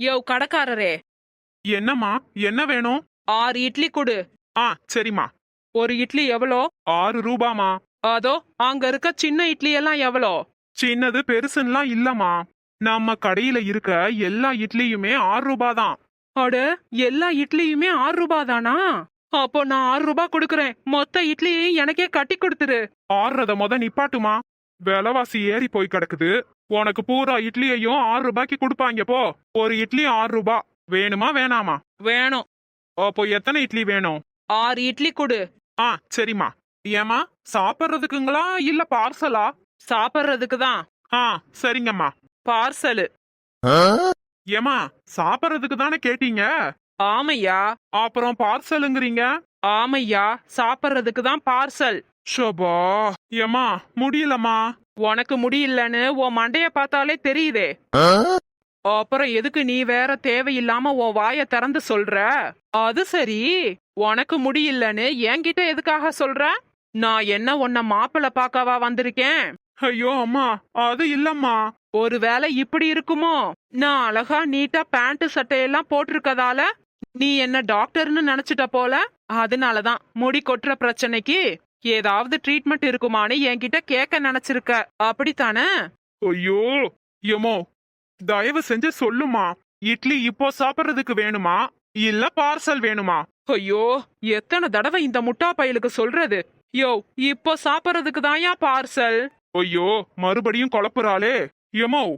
யோ கடைக்காரரே. என்னம்மா? என்ன வேணும்? ஆறு இட்லி கொடு. ஆ சரிம்மா. ஒரு இட்லி எவ்வளோ? ஆறு ரூபாமா அதோ அங்க இருக்க சின்ன இட்லி எல்லாம் எவ்வளோ? சின்னது பெருசுன்னுலாம் இல்லம்மா. நம்ம கடையில இருக்க எல்லா இட்லியுமே ஆறு ரூபாய் தான் அட எல்லா இட்லியுமே ஆறு ரூபாய் தானா அப்போ நான் ஆறு ரூபாய் கொடுக்கறேன். மொத்த இட்லியையும் எனக்கே கட்டி கொடுத்துரு. ஆறுறத முத நிப்பாட்டுமா. விலைவாசி ஏறி போய் கிடக்குது. உனக்கு பூரா இட்லியையும் ஆறு ரூபாய்க்கு கொடுப்பாங்க போ. ஒரு இட்லி ஆறு ரூபாய் வேணுமா வேணாமா? வேணும். அப்போ எத்தனை இட்லி வேணும்? ஆறு இட்லி கொடு. ஆ சரிம்மா. ஏமா சாப்பிட்றதுக்குங்களா இல்ல பார்சலா? சாப்பிட்றதுக்கு தான். ஆ சரிங்கம்மா. பார்சலு. ஏமா சாப்பிட்றதுக்கு தானே கேட்டீங்க? ஆமையா? அப்புறம் பார்சலுங்கிறீங்க? ஆமையா சாப்பிட்றதுக்கு தான் பார்சல். ஷோபா ஏமா முடியலம்மா. உனக்கு முடியலன்னு உன் மண்டைய பார்த்தாலே தெரியுதே. அப்புறம் எதுக்கு நீ வேற தேவையில்லாம உன் வாய திறந்து சொல்ற? அது சரி. உனக்கு முடியலன்னு என்கிட்ட எதுக்காக சொல்ற? நான் என்ன உன்னை மாப்பிள்ள பார்க்கவா வந்திருக்கேன்? ஐயோ அம்மா அது இல்லம்மா. ஒருவேளை இப்படி இருக்குமோ? நான் அழகா நீட்டா பேண்ட் சட்டையெல்லாம் போட்டிருக்கதால நீ என்ன டாக்டர்னு நினைச்சிட்ட போல? அதனாலதான் முடி கொட்டுற பிரச்சனைக்கு ஏதாவது ட்ரீட்மெண்ட் இருக்குமான்னு என்கிட்ட கேட்க நினைச்சிருக்க. அப்படித்தானே? ஐயோ ஏமோ தயவு செஞ்சு சொல்லுமா. இட்லி இப்போ சாப்பிட்றதுக்கு வேணுமா? இல்ல பார்சல் வேணுமா? ஐயோ எத்தனை தடவை இந்த முட்டா பயலுக்கு சொல்றது? யோ இப்போ சாப்பிட்றதுக்கு தான்யா பார்சல்? ஐயோ மறுபடியும் குழப்புறாளே. ஏமோ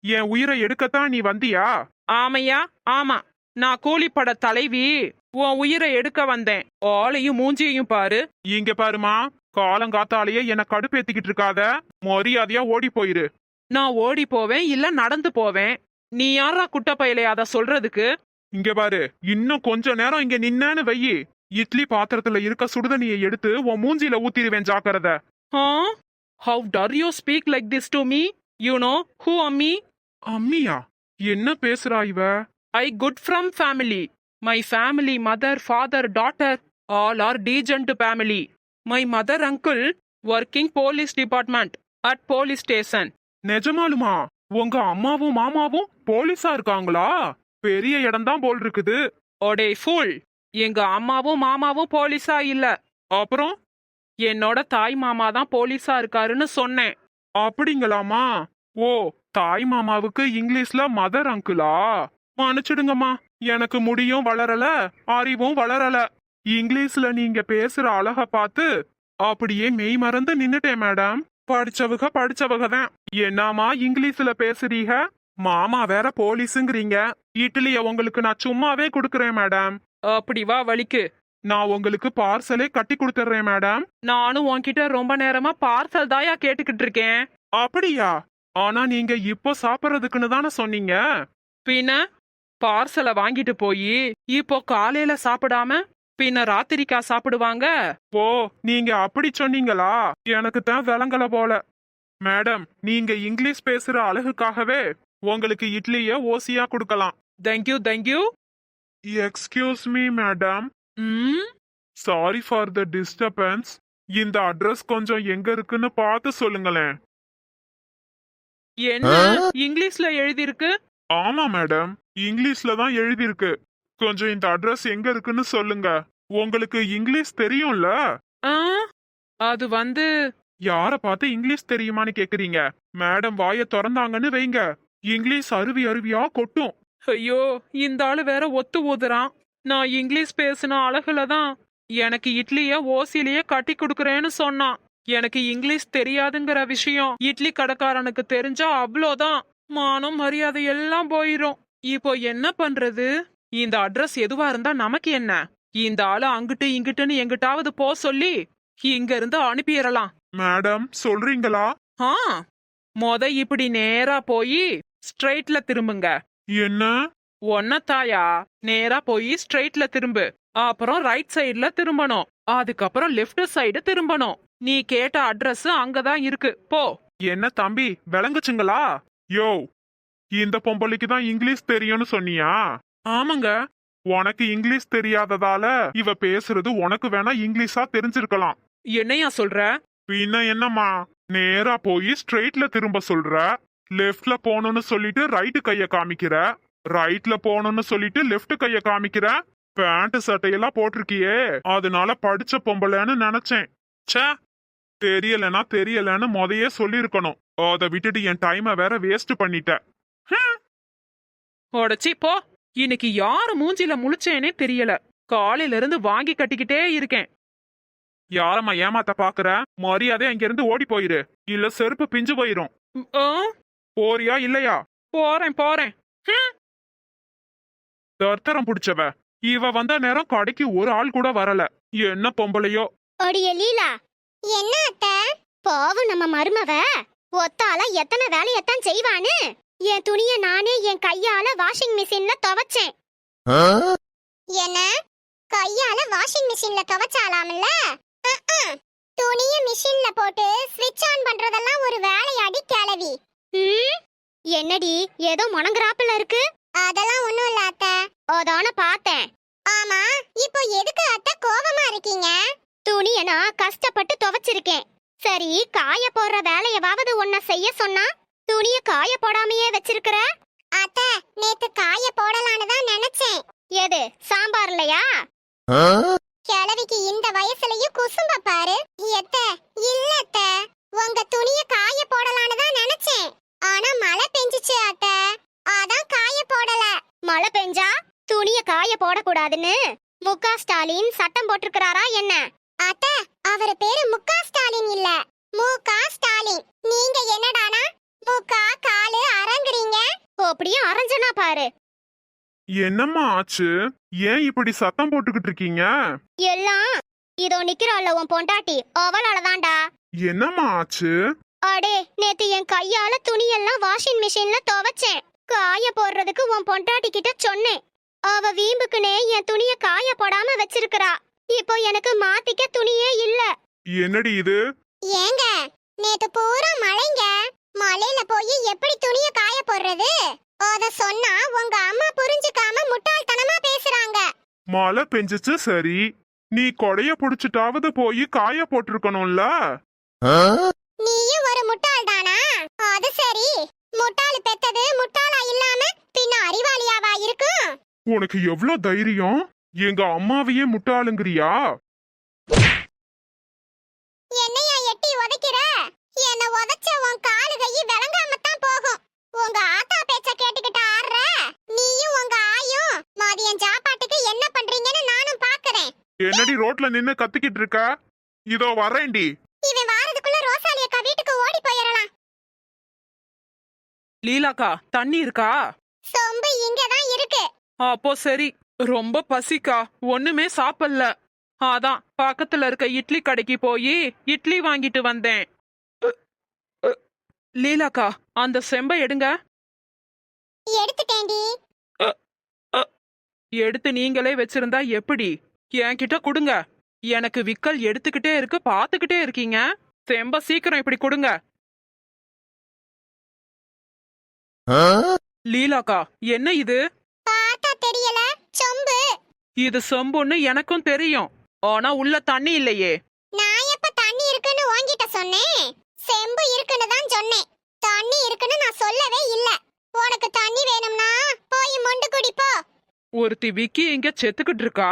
என் உயிரை எடுக்கத்தான் நீ வந்தியா? ஆமையா ஆமா. நான் கூலிப்பட தலைவி. உன் உயிரை எடுக்க வந்தேன். ஆளையும் மூஞ்சியையும் பாரு. இங்க பாருமா காலங்காத்தாலேயே என்ன கடுப்பேத்திக்கிட்டு இருக்காத. மரியாதையா ஓடி போயிரு. நான் ஓடி போவேன் இல்ல நடந்து போவேன். நீ யாரா குட்ட பயலே அத சொல்றதுக்கு? இங்க பாரு இன்னும் கொஞ்ச நேரம் இங்க நின்னேன்னு வெயி. இட்லி பாத்திரத்துல இருக்க சுடுதண்ணியை எடுத்து உன் மூஞ்சில ஊத்திடுவேன் ஜாக்கிரத. How dare you speak like this to me you know who am I? அம்மியா? என்ன பேசுறா இவ? I good from family my family mother father daughter all are decent family my mother uncle working police department at police station நிஜமாலுமா? உங்க அம்மாவும் மாமாவும் போலீஸா இருக்காங்களா? பெரிய இடம்தான் போல் இருக்குது ஓடே ஃபுல் எங்க அம்மாவும் மாமாவும் போலீஸா இல்ல. அப்புறம்? என்னோட தாய் மாமா தான் போலீஸா இருக்காருன்னு சொன்னேன். அப்படிங்களாமா? ஓ தாய் மாமாவுக்கு இங்கிலீஷ்ல மதர் அங்கிளா மன்னிச்சிடுங்கம்மா. எனக்கு முடியும் வளரல அறிவும் வளரல. இங்கிலீஷ்ல நீங்க பேசுற அழக பார்த்து அப்படியே மெய் மறந்து நின்னுட்டேன் மேடம். படிச்சவக படிச்சவக தான். இங்கிலீஷ்ல பேசுறீங்க? மாமா வேற போலீஸுங்கிறீங்க. இட்லிய உங்களுக்கு நான் சும்மாவே கொடுக்குறேன் மேடம். அப்படி வா வலிக்கு நான் உங்களுக்கு பார்சலே கட்டி கொடுத்துறேன் மேடம். நானும் உன்கிட்ட ரொம்ப நேரமா பார்சல் தாயா கேட்டுக்கிட்டு இருக்கேன். அப்படியா? ஆனா நீங்க இப்போ சாப்பிடுறதுக்குன்னு தானே சொன்னீங்க. பின்ன? பார்சலை வாங்கிட்டு போய் இப்போ காலையில சாப்பிடாம பின்ன ராத்திரிக்கா சாப்பிடுவாங்க? ஓ நீங்க அப்படி சொன்னீங்களா? எனக்கு தான் விளங்கல போல. மேடம் நீங்க இங்கிலீஷ் பேசுற அழகுக்காகவே உங்களுக்கு இட்லிய ஓசியா கொடுக்கலாம். Thank you thank you excuse me madam hmm? Sorry for the disturbance இந்த அட்ரஸ் கொஞ்சம் எங்க இருக்குன்னு பார்த்து சொல்லுங்களேன். என்ன? இங்கிலீஷ்ல எழுதியிருக்கு? ஆமா மேடம் இங்கிலீஷ்ல தான் எழுதியிருக்கு. கொஞ்சம் இந்த அட்ரஸ் எங்க இருக்குன்னு சொல்லுங்க. உங்களுக்கு இங்கிலீஷ் தெரியும்ல? ஆ அது வந்து யார பார்த்து இங்கிலீஷ் தெரியுமான்னு கேக்குறீங்க? மேடம் வாய திறந்தாங்கன்னு வைங்க. இங்கிலீஷ் அருவி அருவியா கொட்டும். ஐயோ இந்த ஆளு வேற ஒத்து ஊதுறான். நான் இங்கிலீஷ் பேசின அழகுல தான் எனக்கு இட்லிய ஓசிலேயே கட்டி கொடுக்கறேன்னு சொன்னான். எனக்கு இங்கிலீஷ் தெரியாதுங்கிற விஷயம் இட்லி கடைக்காரனுக்கு தெரிஞ்சா அவ்வளோதான் மானம் மரியாதை எல்லாம் போயிரும். இப்போ என்ன பண்றது? இந்த அட்ரஸ் எதுவா இருந்தா நமக்கு என்ன? இந்த ஆளு அங்கிட்டு இங்கிட்டுன்னு எங்கிட்டாவது போ சொல்லி இங்க இருந்து அனுப்பிடலாம். மேடம் சொல்றீங்களா? ஆ மொத இப்படி நேரா போய் ஸ்ட்ரைட்ல திரும்புங்க. என்ன? ஒன்னத்தாயா நேரா போய் ஸ்ட்ரைட்ல திரும்பு. அப்புறம் ரைட் சைடுல திரும்பணும். அதுக்கப்புறம் லெஃப்ட் சைடு திரும்பணும். நீ கேட்ட அட்ரஸ் அங்கதான் இருக்கு. போ. என்ன தம்பி விளங்குச்சுங்களா? யோ இந்த பொம்பளைக்கு தான் இங்கிலீஷ் தெரியும்னு சொன்னியா? ஆமாங்க. உனக்கு இங்கிலீஷ் தெரியாததால இவ பேசுறது உனக்கு வேணா இங்கிலீஷா தெரிஞ்சிருக்கலாம். என்னையா சொல்ற? பின்ன என்னம்மா? நேரா போய் ஸ்ட்ரெயிட்ல திரும்ப சொல்ற? லெஃப்ட்ல போகணும்னு சொல்லிட்டு ரைட்டு கைய காமிக்கிற? ரைட்ல போகணும்னு சொல்லிட்டு லெஃப்ட் கைய காமிக்கிற? பேண்ட் சட்டையெல்லாம் போட்டிருக்கியே. அதனால படிச்ச பொம்பளைன்னு நினைச்சேன். ச்சே! தெரியலனா தெரியலன்னு முதையே சொல்லியிருக்கணும். அதை விட்டுட்டு என் டைமை வேற வேஸ்ட் பண்ணிட்ட. உடச்சி போ. இன்னைக்கு யாரு மூஞ்சில முழிச்சேனே தெரியல. காலையில இருந்து வாங்கி கட்டிக்கிட்டே இருக்கேன். யாரம்மா ஏமாத்த பாக்குற? மரியாதை அங்க இருந்து ஓடி போயிரு. இல்ல செருப்பு பிஞ்சு போயிரும். போறியா இல்லையா? போறேன் போறேன். தர்த்தரம் புடிச்சவ. இவ வந்த நேரம் கடைக்கு ஒரு ஆள் கூட வரல. என்ன பொம்பளையோ? அடிய லீலா. என்ன அத்த? பாவம் நம்ம மருமவ. ஒத்தால எத்தனை வேலையத்தான் செய்வான்னு. என் துணிய நானே என் கையால வாஷிங் மிஷின்ல துவைச்சேன். என்ன? கையால வாஷிங் மிஷின்ல துவைச்சாலாம்ல? துணிய மிஷின்ல போட்டு ஸ்விட்ச் ஆன் பண்றதெல்லாம் ஒரு வேலையாடி கிளவி என்னடி ஏதோ முணங்குறாப்புல இருக்கு? அதெல்லாம் ஒண்ணும் இல்ல அத்த. அதான பார்த்தேன். ஆமா இப்போ எதுக்கு அத்தை கோவமா இருக்கீங்க? துணிய நான் கஷ்டப்பட்டு துவைச்சிருக்கேன். சரி காய போடுற வேலையவாவது உன்னை செய்ய சொன்னா? துணிய காய போடாமையே வச்சிருக்கிற? அத்தை நேத்து காய போடலான்னு தான் நினைச்சேன். எது சாம்பார்லையா கிழவிக்கு இந்த வயசுலயும் குசும்ப பாரு. எத்த இல்ல அத்த. உங்க துணிய காய போடலான்னு தான் நினைச்சேன். ஆனா மழை பெஞ்சுச்சு அத்த. அதான் காய போடல. மழை பெஞ்சா? துணிய காய போடக்கூடாதுன்னு? முகா ஸ்டாலின் சட்டம் போட்டிருக்கிறாரா என்ன? அத்த அவர் பேரு முகா ஸ்டாலின் இல்ல. முகா ஸ்டாலின். நீங்க என்னடானா? முகா காலு அரங்குறீங்க அப்படியே அரைஞ்சனா பாரு. என்னம்மா ஆச்சு? ஏன் இப்படி சத்தம் போட்டுக்கிட்டு இருக்கீங்க? எல்லாம் இதோ நிக்கிறாள்ல உன் பொண்டாட்டி. அவளாலதான்டா. என்னம்மா ஆச்சு? அடே நேத்து என் கையால துணியெல்லாம் வாஷிங் மிஷின்ல துவைச்சேன். காய போடுறதுக்கு உன் பொண்டாட்டி கிட்ட சொன்னேன். அவ வீம்புக்குனே என் துணிய காய போடாம வச்சிருக்கிறா. இப்போ எனக்கு மாத்திக்க துணியே இல்ல. என்னடி இது? ஏங்க நேத்து பூரா மழைங்க. மழையில போய் எப்படி துணிய காய போடுறது? அத சொன்னா உங்க அம்மா புரிஞ்சுக்காம முட்டாள்தனமா பேசுறாங்க. மழை பெஞ்சுச்சு சரி. நீ கொடைய புடிச்சிட்டாவது போய் காய போட்டிருக்கணும்ல? நீயும் ஒரு முட்டாள் தானா அது சரி. முட்டாள் பெத்தது முட்டாளா இல்லாம பின்ன அறிவாளியாவா இருக்கும்? உனக்கு எவ்ளோ தைரியம்? எங்க அம்மாவையே முட்டாளுங்கிறியா? என்னையா எட்டி உதைக்கிற? என்ன உதைச்ச உன் காலு கை விளங்காம தான் போகும். உங்க ஆத்தா பேச்ச கேட்டுக்கிட்டு ஆடுற? நீயும் உங்க ஆயும். மதியம் சாப்பாட்டுக்கு என்ன பண்றீங்கன்னு நானும் பாக்குறேன். என்னடி ரோட்ல நின்னு கத்திக்கிட்டு இருக்க? இதோ வரேன்டி. இவன் வாரதுக்குள்ள ரோசாலி அக்கா வீட்டுக்கு ஓடி போயிடலாம் லீலாக்கா தண்ணி இருக்கா? சொம்பு இங்கதான் இருக்கு. அப்போ சரி ரொம்ப பசிக்கா ஒண்ணுமே சாப்பிடல. அதான் பக்கத்துல இருக்க இட்லி கடைக்கு போய் இட்லி வாங்கிட்டு வந்தேன். லீலாக்கா அந்த செம்பை எடுங்க. எடுத்துட்டேன்டி. எடுத்து நீங்களே வச்சிருந்தா எப்படி? என்கிட்ட கொடுங்க. எனக்கு விக்கல் எடுத்துக்கிட்டே இருக்கு பாத்துக்கிட்டே இருக்கீங்க. செம்ப சீக்கிரம் இப்படி கொடுங்க. லீலாக்கா என்ன இது? பார்த்தா தெரியல சொம்பு. இது செம்புன்னு எனக்கும் தெரியும். ஆனா உள்ள தண்ணி இல்லையே. நான் எப்ப தண்ணி இருக்குன்னு உன்கிட்ட சொன்னேன்? செம்பு இருக்குன்னு தான் சொன்னேன் தண்ணி இருக்குன்னு நான் சொல்லவே இல்ல உனக்கு தண்ணி வேணும்னா போய் மொண்டு குடிப்போ ஒருத்தி விக்கி இங்க செத்துக்கிட்டு இருக்கா?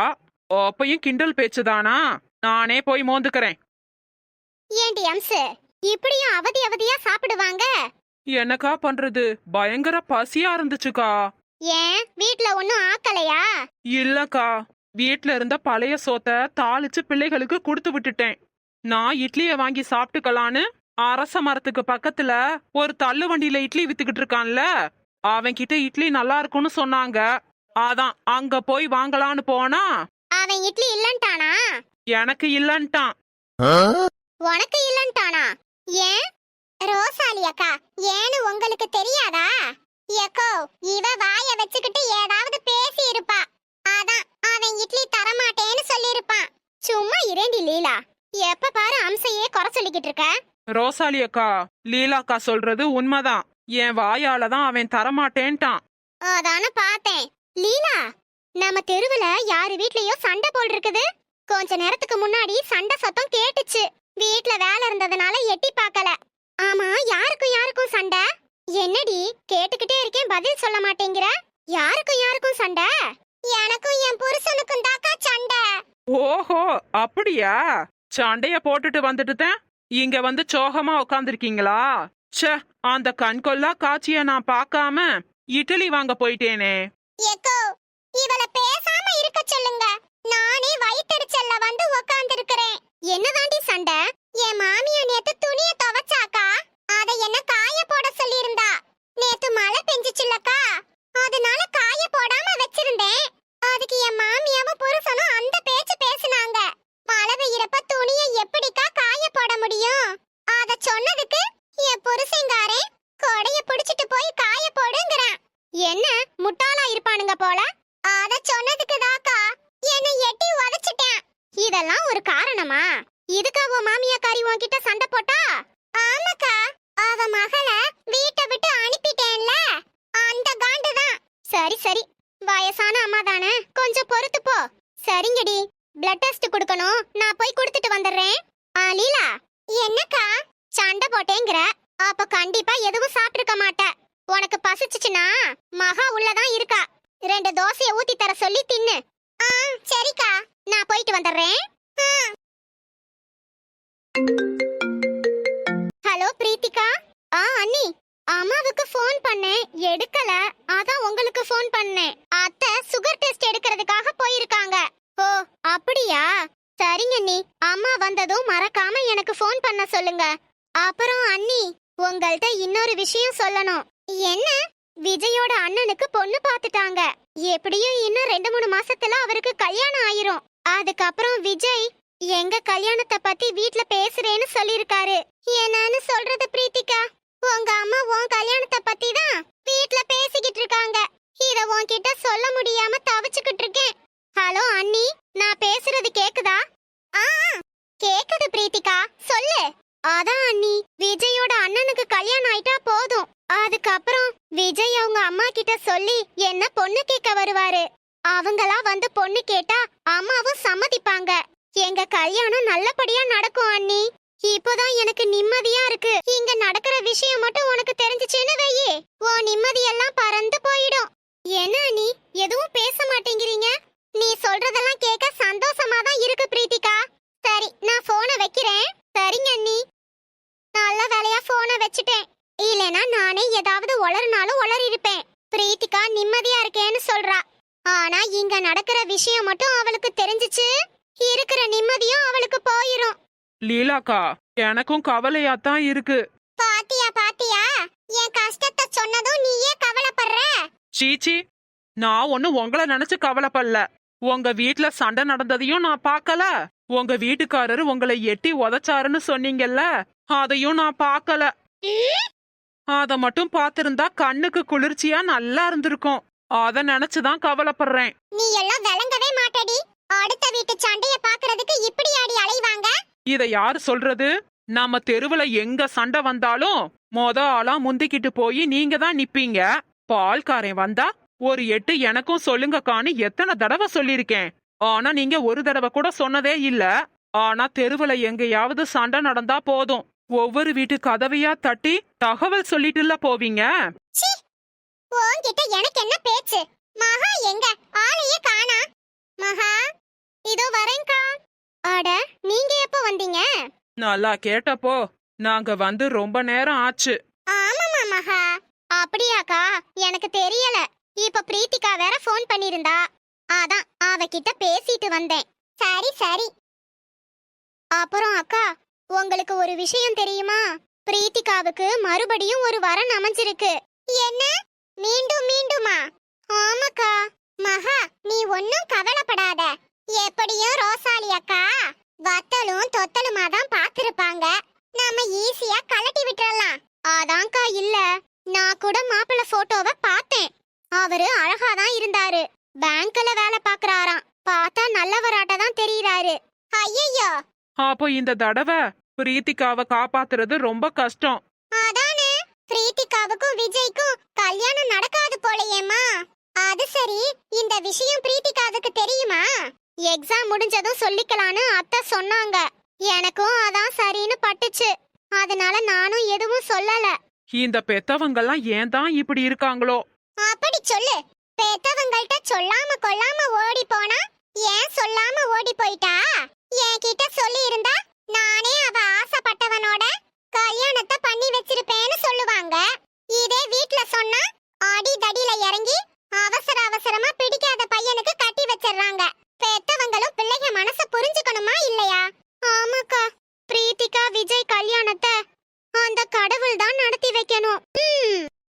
அப்பையும் கிண்டல் பேச்சுதானா? நானே போய் மோந்துக்கிறேன். ஏண்டி அம்சு இப்படியும் அவதி அவதியா சாப்பிடுவாங்க? என்னக்கா பண்றது? பயங்கர பசியா இருந்துச்சுக்கா. ஏன்? வீட்ல ஒண்ணும் ஆக்கலையா? இல்லக்கா. வீட்ல இருந்த பழைய சோத்தை தாளிச்சு பிள்ளைகளுக்கு கொடுத்து விட்டுட்டேன். நான் இட்லிய வாங்கி சாப்பிட்டுக்கலான்னு அரச மரத்துக்கு பக்கத்துல ஒரு தள்ளு வண்டியில இட்லி வித்துக்கிட்டு இருக்கான்ல? அவன்கிட்ட இட்லி நல்லா இருக்கும்னு சொன்னாங்க. அதான் அங்க போய் வாங்கலான்னு போனா? அவன் இட்லி இல்லன்ட்டானா? எனக்கு இல்லன்ட்டான். உனக்கு இல்லன்ட்டானா? ஏன்? ரோசாலி அக்கா ஏன்னு உங்களுக்கு தெரியாதா? எக்கோ இவ வாய வச்சுக்கிட்டு ஏதாவது பேசி இருப்பா அதான் அவன் இட்லி தரமாட்டேன்னு சொல்லிருப்பான் சும்மா இரேண்டி லீலா எப்ப பாரு அம்சையே குறை சொல்லிக்கிட்டு இருக்க. ரோசாலி அக்கா லீலாக்கா சொல்றது உண்மைதான். என் வாயால தான் அவன் தரமாட்டேன்ட்டான். அதான பார்த்தேன். லீலா நம்ம தெருவுல யாரு வீட்லயோ சண்டை போல் இருக்குது கொஞ்ச நேரத்துக்கு முன்னாடி சண்டை சத்தம் கேட்டுச்சு. வீட்ல வேலை இருந்ததுனால எட்டி பார்க்கல. ஆமா யாருக்கும் யாருக்கும் சண்டை? என்னடி கேட்டுக்கிட்டே இருக்கேன் பதில் சொல்ல மாட்டேங்கிற? யாருக்கும் யாருக்கும் சண்டை? எனக்கும் என் புருஷனுக்கும் தாக்கா சண்டை. ஓஹோ அப்படியா? சண்டைய போட்டுட்டு வந்துட்டுதான். இங்க வந்து சோகமா உட்காந்துருக்கீங்களா ச்சே அந்த கண்கொள்ளா காட்சிய நான் பார்க்காம இட்லி வாங்க போயிட்டேனே. எக்கோ இவள பேசாம இருக்க சொல்லுங்க. நானே வயித்தெரிச்சல்ல வந்து உக்காந்துருக்கிறேன். என்னதாண்டி சண்டை? என் மாமியா நேத்து துணிய துவைச்சாக்கா? அத என்ன காய போட சொல்லியிருந்தா? நேத்து மழை பெஞ்சுச்சுல்லக்கா. அதனால காய போடாம வச்சிருந்தேன். அதுக்கு என் மாமியாவும் புருஷனும் அந்த பேச்சு பேசுனாங்க. மழை பெய்யறப்ப துணியை எப்படிக்கா காய போட முடியும் அத சொன்னதுக்கு என் புருஷங்காரே கொடைய பிடிச்சிட்டு போய் காய போடுங்கறான் என்ன முட்டாளா இருப்பானுங்க போல அத சொன்னதுக்கு தாக்கா என்னை எட்டி உதைச்சிட்டேன் இதெல்லாம் ஒரு காரணமா இதுக்கா உன் மாமியாக்காரி உன்கிட்ட சண்டை போட்டா ஆமாக்கா அவ மகள வீட்டை விட்டு அனுப்பிட்டேன்ல அந்த காண்டு தான் சரி சரி வயசான அம்மா தானே கொஞ்சம் பொறுத்து போ சரிங்கடி பிளட் டெஸ்ட் கொடுக்கணும் நான் போய் கொடுத்துட்டு வந்துடுறேன். ஆ லீலா என்னக்கா? சண்டை போட்டேங்கிற. அப்ப கண்டிப்பா எதுவும் சாப்பிட்டிருக்க மாட்ட. உனக்கு பசிச்சுச்சுன்னா மகா உள்ளதான் இருக்கா. ரெண்டு தோசைய ஊத்தி தர சொல்லி தின்னு. ஆ சரிக்கா. நான் போயிட்டு வந்துடுறேன். ஹலோ பிரீத்திகா? ஆ அண்ணி அம்மாவுக்கு ஃபோன் பண்ணேன். எடுக்கல. அதான் உங்களுக்கு ஃபோன் பண்ணேன். அத்தை சுகர் டெஸ்ட் எடுக்கிறதுக்காக போயிருக்காங்க. ஓ அப்படியா? சரிங்க அண்ணி. அம்மா வந்ததும் மறக்காம எனக்கு ஃபோன் பண்ண சொல்லுங்க. அப்புறம் அண்ணி உங்கள்ட்ட இன்னொரு விஷயம் சொல்லணும். என்ன? விஜயோட அண்ணனுக்கு பொண்ணு பார்த்துட்டாங்க எப்படியும் இன்னும் ரெண்டு மூணு மாசத்துல அவருக்கு கல்யாணம் ஆயிரும். அதுக்கப்புறம் விஜய் எங்க கல்யாணத்தை பத்தி வீட்ல பேசுறேன்னு சொல்லிருக்காரு என்னன்னு சொல்றது பிரீத்திகா? உங்க அம்மா உன் கல்யாணத்தை பத்தி தான் வீட்ல பேசிக்கிட்டு இருக்காங்க. இத உன்கிட்ட சொல்ல முடியாம தவிச்சுக்கிட்டு இருக்கேன். ஹலோ அண்ணி நான் கேக்குதா? ஆ கேக்குது பிரீத்திகா. சொல்லு. அதான் அண்ணி விஜயோட அண்ணனுக்கு கல்யாணம் ஆயிட்டா போதும். அதுக்கப்புறம் விஜய் அவங்க அம்மா கிட்ட சொல்லி என்ன பொண்ணு கேட்க வருவாரு? அவங்களா வந்து பொண்ணு கேட்டா அம்மாவும் சம்மதிப்பாங்க. எங்க கல்யாணம் நல்லபடியா நடக்கும் அண்ணி. இப்போதான் எனக்கு நிம்மதியா இருக்கு. இங்க நடக்கிற விஷயம் மட்டும் உனக்கு தெரிஞ்சுச்சுன்னு வையே. உன் நிம்மதி எல்லாம் பறந்து போயிடும். என்ன அண்ணி? எதுவும் பேச மாட்டேங்கிறீங்க? நீ சொல்றதெல்லாம் கேட்க வைக்கிறேன் சரிங்க அண்ணி. நல்ல வேலையா போனை வச்சுட்டேன். இல்லனா நானே ஏதாவது உளறினாலும் உளறி இருப்பேன் பிரீத்திகா நிம்மதியா இருக்கேன்னு சொல்றா. ஆனா இங்க நடக்கிற விஷயம் மட்டும் அவளுக்கு தெரிஞ்சுச்சு. இருக்கிற நிம்மதியும் அவளுக்கு போயிரும். லீலாக்கா எனக்கும் கவலையா தான் இருக்கு. பாத்தியா பாத்தியா? என் கஷ்டத்தை சொன்னதும் நீயே கவலைப்படுற. சீச்சி நான் ஒண்ணு உங்களை நினைச்சு கவலைப்படல. உங்க வீட்ல சண்டை நடந்ததையும் நான் பார்க்கல. உங்க வீட்டுக்காரரு உங்களை எட்டி உதைச்சாருன்னு சொன்னீங்கல்ல? அதையும் நான் பார்க்கல. அத மட்டும் பார்த்திருந்தா கண்ணுக்கு குளிர்ச்சியா நல்லா இருந்திருக்கும். அத நினைச்சுதான் கவலைப்படுறேன். நீ எல்லாம் விளங்கவே மாட்டடி. அடுத்த வீட்டு சண்டைய பாக்குறதுக்கு இப்படி ஆடி அலைவாங்க? இத யாரு சொல்றது? நம்ம தெருவுல எங்க சண்டை வந்தாலும் மொத ஆளா முந்திக்கிட்டு போய் நீங்க தான் நிப்பீங்க. பால்காரன் வந்தா ஒரு எட்டு எனக்கும் சொல்லுங்கக்கான்னு எத்தனை தடவை சொல்லிருக்கேன் ஆனா நீங்க ஒரு தடவை கூட சொன்னதே இல்ல. ஆனா தெருவுல எங்கேயாவது சண்டை நடந்தா போதும். ஒவ்வொரு வீட்டு கதவையா தட்டி தகவல் சொல்லிட்டுல போவீங்க. உன்கிட்ட எனக்கு என்ன பேச்சு? மகா எங்க? ஆளையே காணா. மகா இதோ வரேன்க்கா. அட நீங்க எப்போ வந்தீங்க? நல்லா கேட்டப்போ நாங்க வந்து ரொம்ப நேரம் ஆச்சு. ஆமாமா மகா. அப்படியாக்கா எனக்கு தெரியல. இப்ப பிரீத்திகா வேற ஃபோன் பண்ணிருந்தா. அதான் அவகிட்ட பேசிட்டு வந்தேன். சரி சரி. அப்புறம் அக்கா உங்களுக்கு ஒரு விஷயம் தெரியுமா? பிரீத்திகாவுக்கு மறுபடியும் ஒரு வரன் அமைஞ்சிருக்கு. என்ன? மீண்டும் மீண்டுமா? ஆமாக்கா. மகா நீ ஒன்னும் கவலைப்படாத. எப்படியும் ரோசாலி அக்கா வத்தலும் தொத்தலுமா தான் பாத்திருப்பாங்க நாம ஈஸியா கலட்டி விட்டுறலாம். அதான்க்கா இல்ல. நான் கூட மாப்பிள்ளை போட்டோவை பார்த்தேன். அவரு அழகா தான் இருந்தாரு. பேங்க்ல வேலை பாக்குறாராம் பார்த்தா நல்லவராட்ட தான் தெரியறாரு. ஐயோ அப்போ இந்த தடவை பிரீத்திகாவை காப்பாத்துறது ரொம்ப கஷ்டம். அதானே? பிரீத்திகாவுக்கும் விஜய்க்கும் கல்யாணம் நடக்காது போலயேம்மா. அது சரி இந்த விஷயம் பிரீத்திகாவுக்கு தெரியுமா? எக்ஸாம் முடிஞ்சதும் சொல்லிக்கலான்னு அத்தை சொன்னாங்க. எனக்கும் அதான் சரின்னு பட்டுச்சு. அதனால நானும் எதுவும் சொல்லல. இந்த பெத்தவங்கெல்லாம் ஏன் தான் இப்படி இருக்காங்களோ? அப்படி சொல்லு. பெத்தவங்கள்ட்ட சொல்லாம கொல்லாம ஓடி போனா? ஏன் சொல்லாம ஓடி போயிட்டா? என்கிட்ட சொல்லி இருந்தா நானே அவ ஆசைப்பட்டவனோட கல்யாணத்தை பண்ணி வச்சிருப்பேன்னு சொல்லுவாங்க. இதே வீட்ல சொன்னா அடி தடியில இறங்கி அவசர அவசரமா பிடிக்காத பையனுக்கு கட்டி வச்சிடுறாங்க பெத்தவங்களும் பிள்ளைங்க மனச புரிஞ்சுக்கணுமா இல்லையா? ஆமாக்கா பிரீத்திகா விஜய் கல்யாணத்தை அந்த கடவுள் தான் நடத்தி வைக்கணும்.